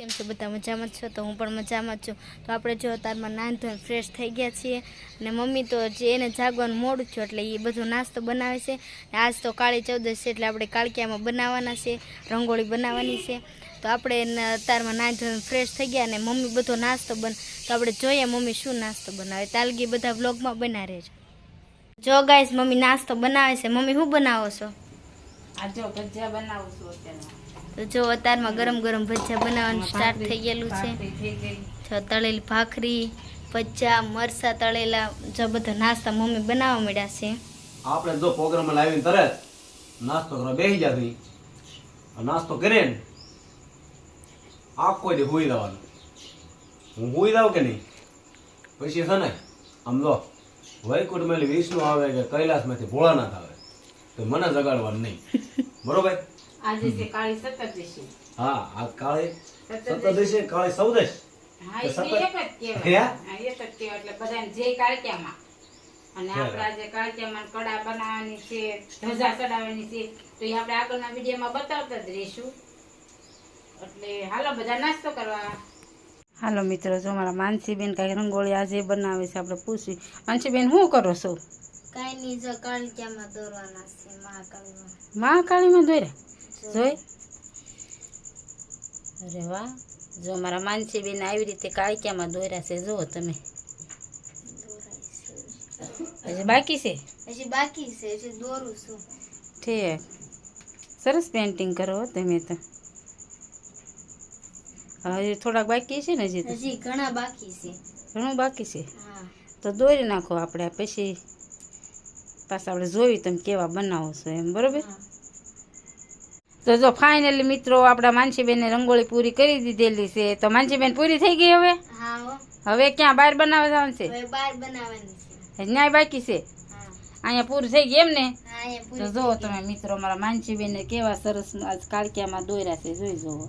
કેમ છો? બધા મજામાં છો? તો હું પણ મજામાં છું. તો આપણે જો તારમાં નાન ધોઈને ફ્રેશ થઈ ગયા છીએ અને મમ્મી તો જે એને જાગવાનું મોડું થયું એટલે એ બધો નાસ્તો બનાવે છે. આજ તો કાળી ચૌદશ છે એટલે આપણે કાળકિયામાં બનાવવાના છે, રંગોળી બનાવવાની છે. તો આપણે તારમાં નાન ધોઈને ફ્રેશ થઈ ગયા અને મમ્મી બધો નાસ્તો બન, તો આપણે જોઈએ મમ્મી શું નાસ્તો બનાવે. તાલગી બધા વ્લોગમાં બના છે જો ગાઈસ મમ્મી નાસ્તો બનાવે છે. મમ્મી, શું બનાવો છો? આ જો બનાવું છું અત્યારમાં. તો જો અત્યારમાં ગરમ ગરમ ભજીયા બનાવવાનું સ્ટાર્ટ થઈ ગયેલું છે. જો તળેલી ભાખરી ભજીયા મરસા તળેલા જો બધા નાસ્તા મમ્મી બનાવવા મળ્યા છે. આપણે જો પ્રોગ્રામ લાવીને તરત નાસ્તો કરવા બેસી જતી નાસ્તો કરે ને આખો દે હોઈ દેવાનો હું હોઈ જાઉં કે નહીં? પછી છે ને આમ જો વૈકુંઠ મેલી વિષ્ણુ આવે કે કૈલાસમાંથી ભોળાનાથ આવે તો મને જગાડવાનું નહીં. બરોબર? આજે છે કાળી સતરદશી હા આ કાળી સતરદશી. કાળી સૌદશ. હા એ એક જ કહેવાય. હા, એક જ કહેવાય એટલે બધાને જય કાળક્યામાં અને આપણે આજે કાળક્યામાં કડા બનાવવાની છે ધજા ચડાવવાની છે તો એ આપણે આગળના વિડીયોમાં બતાવતા જ રહીશું. એટલે હાલો બધા નાસ્તો કરવા. હાલો મિત્રો જો મારા માનસીબેન કાંઈ રંગોળી આજે બનાવે છે આપણે પૂછવી. માનસીબેન શું કરો છો? કાંઈ નહીં જો કાળિયામાં દોરવાના છે મહાકાળીમાં. મહાકાળીમાં દોર્યા? જોઈ? અરે વાહ જો મારા માનસીબેન આવી રીતે કાળક્યામાં દોર્યા છે જુઓ તમે. હજી બાકી છે? હજી બાકી છે હજી દોરું છું. ઠીક. સરસ પેન્ટિંગ કરો તમે તો. હજી થોડાક બાકી છે ને હજી હજી ઘણા બાકી છે. ઘણું બાકી છે? હા. તો દોરી નાખો આપણે પછી પાછા આપણે જોયું તમે કેવા બનાવો છો એમ બરોબર. તો જો ફાઇનલી મિત્રો આપણા માનસીબેને રંગોળી પૂરી કરી દીધેલી છે તો માનસીબેન પૂરી થઈ ગઈ હવે? હવે ક્યાં? બહાર બનાવવા જવાનું છે? બાર બનાવવાની ન્યાય બાકી છે? અહીંયા પૂરું થઈ ગયું એમ ને? તો જુઓ તમે મિત્રો મારા માનસીબેને કેવા સરસ કાળકિયામાં દોર્યા છે જોઈ જુઓ.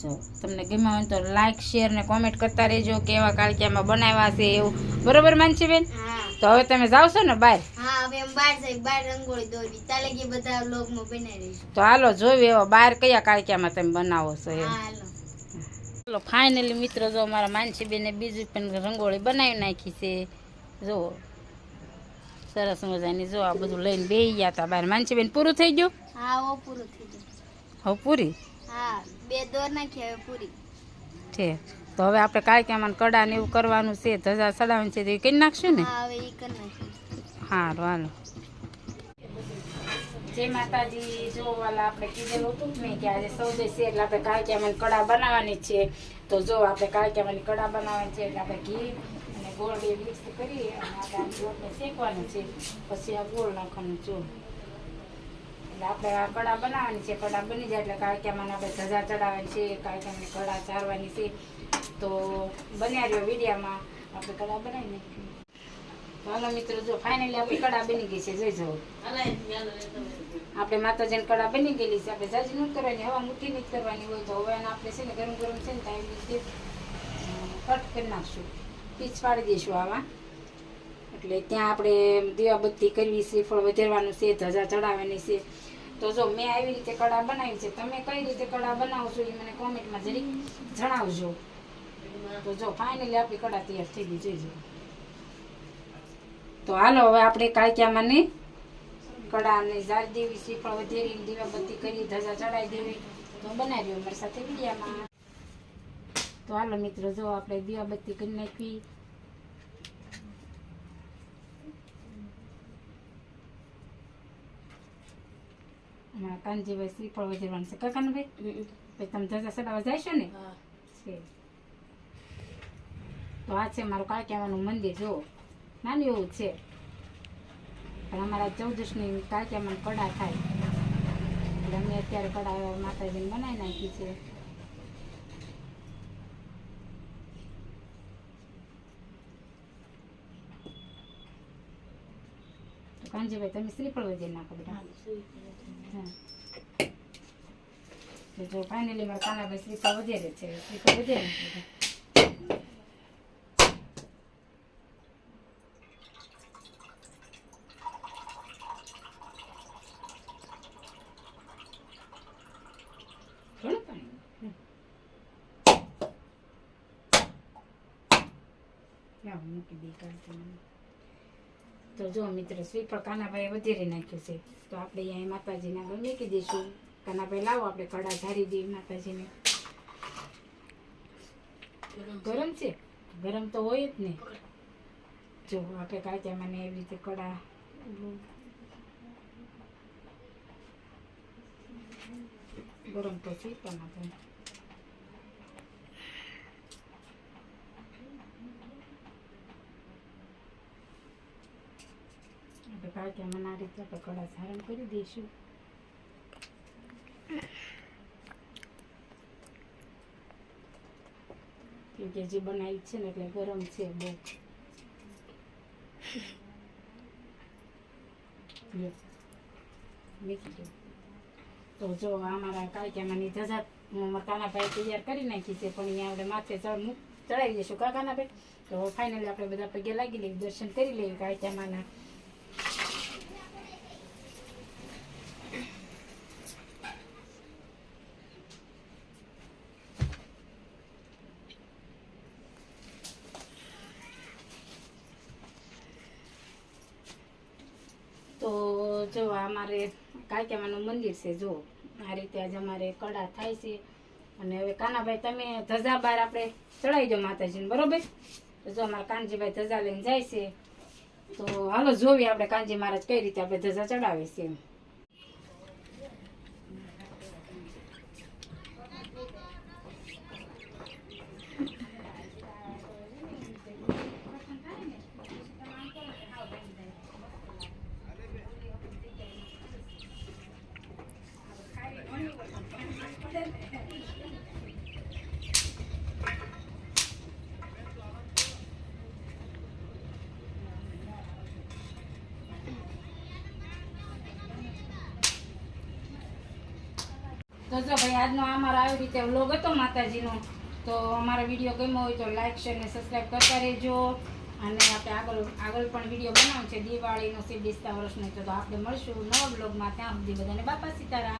જો તમને ગમ્યા હોય તો લાઈક શેર ને કોમેન્ટ કરતા રહેજો કેવા કાળકિયામાં બનાવ્યા છે એવું. બરોબર માનસીબેન? હા. તો હવે તમે જાવ છો ને બહાર? હા હવે એમ બાર બાર રંગોળી દોરવી ચાલે કે બધા વ્લોગમાં બનાવી રહીશું તો હાલો જોયું એવો બહાર કયા કાળકિયામાં તમે બનાવો છો એમ. હાલો. ચાલો ફાઇનલી મિત્રો જો મારા માનસીબેને બીજી પણ રંગોળી બનાવી નાખી છે. જો સરસ મજાની જો આ બધું લઈને બેહી ગયા હતા બહાર. માનસીબેન પૂરું થઈ ગયું? હા હો પૂરું થઈ ગયું. હવે પૂરી? હા બે દોર નાખી હવે પૂરી. ઠીક. તો હવે આપણે કાળક્યામાં કડા ને એવું કરવાનું છે ધજા ચડાવવાની છે તો એ કરી નાખશું ને? એ સારું હાલો. જય માતાજી જો વાલા આપણે કીધેલું હતું ને કે આજે સૌદે છે એટલે આપણે કાળક્યામાં કડા બનાવવાની છે. તો જો આપણે કાળક્યામાં કડા બનાવવાની છે એટલે આપણે ઘી અને ગોળ બે મિક્સ કરી અને આપણે ગોળને શેકવાનું છે. પછી આ ગોળ નાખવાનું જો. આપણે આ કડા બનાવવાની છે. કડા બની જાય એટલે કાળક્યામાં આપણે ધજા ચડાવવાની છે કાળક્યામાં કડા ચારવાની છે. તો બન્યા રહ્યો વિડીયામાં. આપણે કડા બનાવી નાખીએ. હાલો મિત્રો, જો ફાઇનલી આપણી કડા બની ગઈ છે. જોઈ જવું આપણે માતાજીની કડા બની ગયેલી છે. આપણે જાજી નથી કરવાની, હવા મુઠ્ઠી નથી કરવાની હોય તો હવે આપણે છે ને ગરમ ગરમ છે ને ટાઈમ રીતે કટ કરી નાખશું. પીચ પાડી દઈશું આવા એટલે ત્યાં આપણે દીવાબત્તી કરવી છે, ફળ વધારવાનું છે, ધજા ચડાવવાની છે. તો જો મેં આવી રીતે કળા બનાવી છે, તમે કઈ રીતે કળા બનાવશો એ મને કોમેન્ટમાં જરીક જણાવજો. તો જો ફાઇનલી આપણી કળા તૈયાર થઈ ગઈ જોઈજો તો હાલો, હવે આપણે કાળક્યામાંને કડા અને જાળ દેવી, શ્રીફળ વધેરી, દીવાબત્તી કરી, ધજા ચડાવી દેવી. તો બનાવ્યો અમારી સાથે વિડીયામાં. તો હાલો મિત્રો, જો આપણે દીવાબત્તી કરી નાખી. અમારા કાનજીભાઈ શ્રીફળ વધેરવાનું છે. કાકાનભાઈ પછી તમે જજા ચડાવવા જશો ને? છે. તો આ છે મારું કાળક્યાવાનું મંદિર જો નાનું એવું છે. પણ અમારા ચૌદશની કાળક્યામાં કડા થાય. એટલે અમે અત્યારે કડા માતાજીને બનાવી નાખી છે. કાંજીભાઈ તમે શ્રીફળ વજન નાખો બેટા હા જો ફાઇનલી મારા કાનાભાઈ શ્રીફળ વધારે છે શ્રીફળ વધારે Yeah, I'm going to be careful. તો જો મિત્રો શ્રીફળ કાનાભાઈ વધારી નાખ્યું છે. તો આપણે અહીંયા માતાજીને આગળ મૂકી દઈશું. કાનાભાઈ લાવો, આપણે કડા ઝારી દઈએ માતાજીને. ગરમ છે? ગરમ તો હોય જ ને. જો, આપણે કાચા મને એવી રીતે કડા ગરમ તો છે કાનાભાઈ આપણે કાચા આ રીતે આપણે કડા ધારણ કરી દઈશું. કેમ કે જે બનાવી છે ને એટલે ગરમ છે બહુ. મૂકી તો જો અમારા કાળિયામાંની હું કાના ભાઈ તૈયાર કરી નાખી છે, પણ અહીંયા આપણે માથે ચડ ચડાવી દઈશું. કાકાના ભાઈ તો ફાઇનલી આપણે બધા પગે લાગી લઈએ દર્શન કરી લઈએ. કાળિયામાંના તો જો અમારે કાંકિયામાનું મંદિર છે, જો. આ રીતે આજે અમારે કડા થાય છે. અને હવે કાનાભાઈ, તમે ધજા બાર આપણે ચડાવી દો માતાજીને, બરોબર? તો જો અમારા કાનજીભાઈ ધજા લઈને જાય છે. તો હાલો, જોવી આપણે કાનજી મહારાજ કઈ રીતે આપણે ધજા ચડાવે છે એમ. તો જો ભાઈ આજનો અમારો આવી રીતે વ્લોગ હતો માતાજીનો. તો અમારો વીડિયો ગમ્યો હોય તો લાઈક શેર ને સબસ્ક્રાઈબ કરતા રહેજો. અને આપણે આગળ આગળ પણ વીડિયો બનાવવાનો છે. દિવાળીનો છે બેસતા વર્ષનો તો આપણે મળશું નવા બ્લોગમાં ત્યાં સુધી બધાને બાપા સીતારામ.